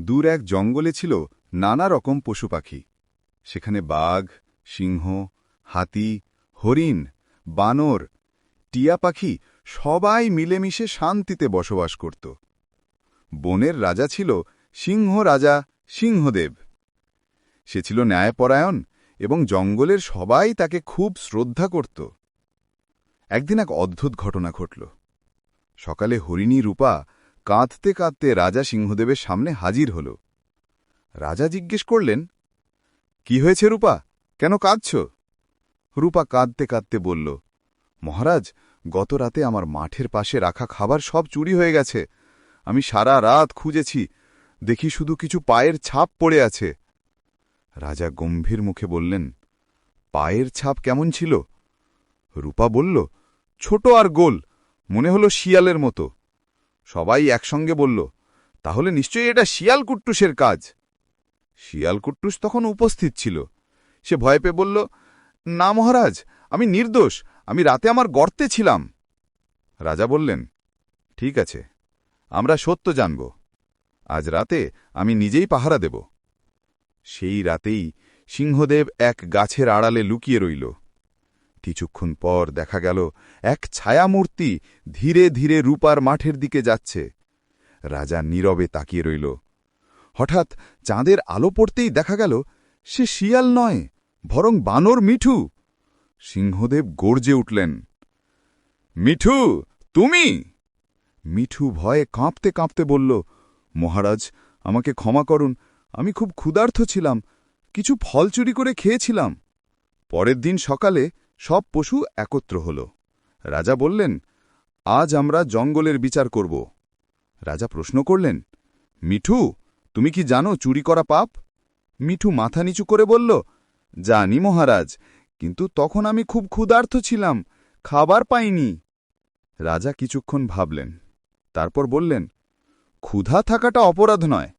দূর এক জঙ্গলে ছিল নানা রকম পশু পাখি। সেখানে বাঘ, সিংহ, হাতি, হরিণ, বানর, টিয়া পাখি সবাই মিলেমিশে শান্তিতে বসবাস করত। বনের রাজা ছিল সিংহ রাজা সিংহদেব। সে ছিল ন্যায়পরায়ণ এবং জঙ্গলের সবাই তাকে খুব শ্রদ্ধা করত। একদিন এক অদ্ভুত ঘটনা ঘটল। সকালে হরিণী রূপা কাঁদতে কাঁদতে রাজা সিংহদেবের সামনে হাজির হল। রাজা জিজ্ঞেস করলেন, কি হয়েছে রূপা? কেন কাঁদছ? রূপা কাঁদতে কাঁদতে বলল, মহারাজ, গত রাতে আমার মাঠের পাশে রাখা খাবার সব চুরি হয়ে গেছে। আমি সারা রাত খুঁজেছি, দেখি শুধু কিছু পায়ের ছাপ পড়ে আছে। রাজা গম্ভীর মুখে বললেন, পায়ের ছাপ কেমন ছিল? রূপা বলল, ছোট আর গোল, মনে হলো শিয়ালের মতো। সবাই একসঙ্গে বলল, তাহলে নিশ্চয়ই এটা শিয়াল কুট্টুসের কাজ। শিয়াল কুট্টুস তখন উপস্থিত ছিল। সে ভয় পেয়ে বলল, না মহারাজ, আমি নির্দোষ, আমি রাতে আমার গর্তে ছিলাম। রাজা বললেন, ঠিক আছে, আমরা সত্য জানব। আজ রাতে আমি নিজেই পাহারা দেব। সেই রাতেই সিংহদেব এক গাছের আড়ালে লুকিয়ে রইল। কিছুক্ষণ পর দেখা গেল, এক ছায়ামূর্তি ধীরে ধীরে রূপার মাঠের দিকে যাচ্ছে। রাজা নীরবে তাকিয়ে রইল। হঠাৎ চাঁদের আলো পড়তেই দেখা গেল, সে শিয়াল নয়, বরং বানর মিঠু। সিংহদেব গর্জে উঠলেন, মিঠু, তুমি? মিঠু ভয়ে কাঁপতে কাঁপতে বলল, মহারাজ, আমাকে ক্ষমা করুন, আমি খুব ক্ষুধার্থ ছিলাম, কিছু ফল চুরি করে খেয়েছিলাম। পরের দিন সকালে সব পশু একত্র হল। রাজা বললেন, আজ আমরা জঙ্গলের বিচার করব। রাজা প্রশ্ন করলেন, মিঠু, তুমি কি জানো চুরি করা পাপ? মিঠু মাথা নিচু করে বলল, জানি মহারাজ, কিন্তু তখন আমি খুব ক্ষুধার্থ ছিলাম, খাবার পাইনি। রাজা কিছুক্ষণ ভাবলেন, তারপর বললেন, ক্ষুধা থাকাটা অপরাধ নয়,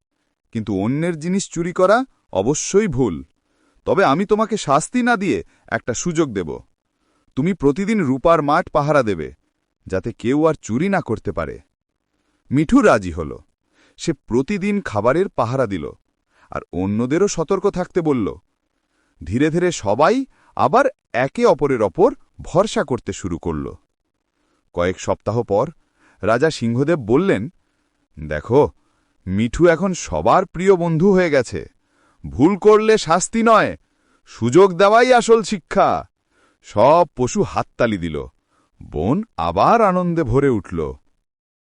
কিন্তু অন্যের জিনিস চুরি করা অবশ্যই ভুল। তবে আমি তোমাকে শাস্তি না দিয়ে একটা সুযোগ দেব। তুমি প্রতিদিন রূপার মাঠ পাহারা দেবে, যাতে কেউ আর চুরি না করতে পারে। মিঠু রাজি হল। সে প্রতিদিন খাবারের পাহারা দিল আর অন্যদেরও সতর্ক থাকতে বলল, ধীরে ধীরে সবাই আবার একে অপরের ওপর ভরসা করতে শুরু করল। কয়েক সপ্তাহ পর রাজা সিংহদেব বললেন, দেখো, মিঠু এখন সবার প্রিয় বন্ধু হয়ে গেছে। ভুল করলে শাস্তি নয়। সুযোগ দেওয়াই আসল শিক্ষা। সব পশু হাততালি দিল। বোন আবার আনন্দে ভরে উঠল।